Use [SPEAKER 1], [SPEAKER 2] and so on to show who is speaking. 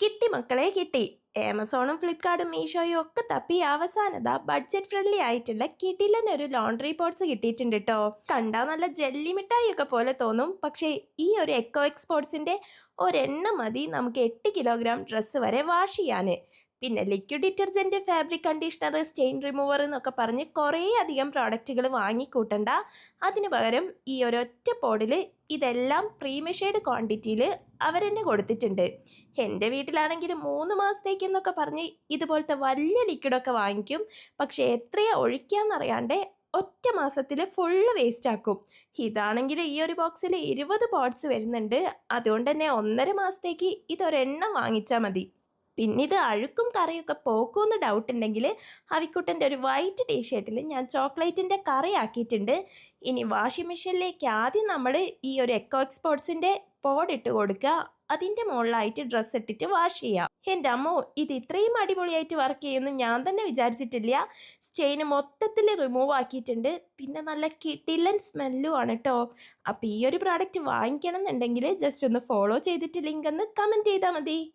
[SPEAKER 1] കിട്ടി മക്കളെ കിട്ടി. ആമസോണും ഫ്ലിപ്കാർട്ടും മീഷോയും ഒക്കെ തപ്പി അവസാനത ബഡ്ജറ്റ് ഫ്രണ്ട്ലി ആയിട്ടുള്ള കിടിലനൊരു ലോണ്ടറി പോട്ട്സ് കിട്ടിയിട്ടുണ്ട് കേട്ടോ കണ്ടാൽ നല്ല ജെല്ലി മിഠായി ഒക്കെ പോലെ തോന്നും. പക്ഷേ ഈ ഒരു എക്കോ എക്സ്പോർട്സിന്റെ ഒരെണ്ണം മതി നമുക്ക് എട്ട് കിലോഗ്രാം ഡ്രസ്സ് വരെ വാഷ് ചെയ്യാൻ പിന്നെ liquid detergent fabric conditioner stain remover എന്നൊക്കെ പറഞ്ഞ് കുറേ അധികം പ്രോഡക്റ്റുകൾ വാങ്ങിക്കൂട്ടണ്ട. അതിന് പകരം ഈ ഒരൊറ്റ പോഡിൽ ഇതെല്ലാം പ്രീമിഷേഡ് ക്വാണ്ടിറ്റിയിൽ അവരെന്നെ കൊടുത്തിട്ടുണ്ട്. എന്റെ വീട്ടിലാണെങ്കിൽ മൂന്ന് മാസത്തേക്കെന്നൊക്കെ പറഞ്ഞ് ഇതുപോലത്തെ വലിയ ലിക്വിഡൊക്കെ വാങ്ങിക്കും. പക്ഷേ എത്രയാ ഒഴിക്കാന്നറിയാണ്ട് ഒറ്റ മാസത്തിൽ ഫുള്ള് വേസ്റ്റ് ആക്കും. ഇതാണെങ്കിൽ ഈ ഒരു ബോക്സിൽ ഇരുപത് പോട്ട്സ് വരുന്നുണ്ട്. അതുകൊണ്ട് തന്നെ ഒന്നര മാസത്തേക്ക് ഇതൊരെണ്ണം വാങ്ങിച്ചാൽ മതി. പിന്നെ ഇത് അഴുക്കും കറിയൊക്കെ പോക്കുമെന്ന് ഡൗട്ട് ഉണ്ടെങ്കിൽ അവിക്കുട്ടന്റെ ഒരു വൈറ്റ് ടീഷർട്ടിൽ ഞാൻ ചോക്ലേറ്റിന്റെ കറി ആക്കിയിട്ടുണ്ട് ഇനി വാഷിംഗ് മെഷീനിലേക്ക് ആദ്യം നമ്മൾ ഈ ഒരു എക്കോ എക്സ്പോർട്സിന്റെ ഇട്ട് കൊടുക്കുക. അതിന്റെ മുകളിലായിട്ട് ഡ്രസ്സ് ഇട്ടിട്ട് വാഷ് ചെയ്യാം. എന്റെ അമ്മോ ഇത് ഇത്രയും അടിപൊളിയായിട്ട് വർക്ക് ചെയ്യുമെന്ന് ഞാൻ തന്നെ വിചാരിച്ചിട്ടില്ല. സ്റ്റെയിൻ മൊത്തത്തിൽ റിമൂവ് ആക്കിയിട്ടുണ്ട്. പിന്നെ നല്ല കിട്ടില്ലൻ സ്മെല്ലും ആണ് കേട്ടോ അപ്പോൾ ഈ ഒരു പ്രോഡക്റ്റ് വാങ്ങിക്കണം എന്നുണ്ടെങ്കിൽ ജസ്റ്റ് ഒന്ന് ഫോളോ ചെയ്തിട്ട് ലിങ്ക് ഒന്ന് കമന്റ് ചെയ്താൽ മതി.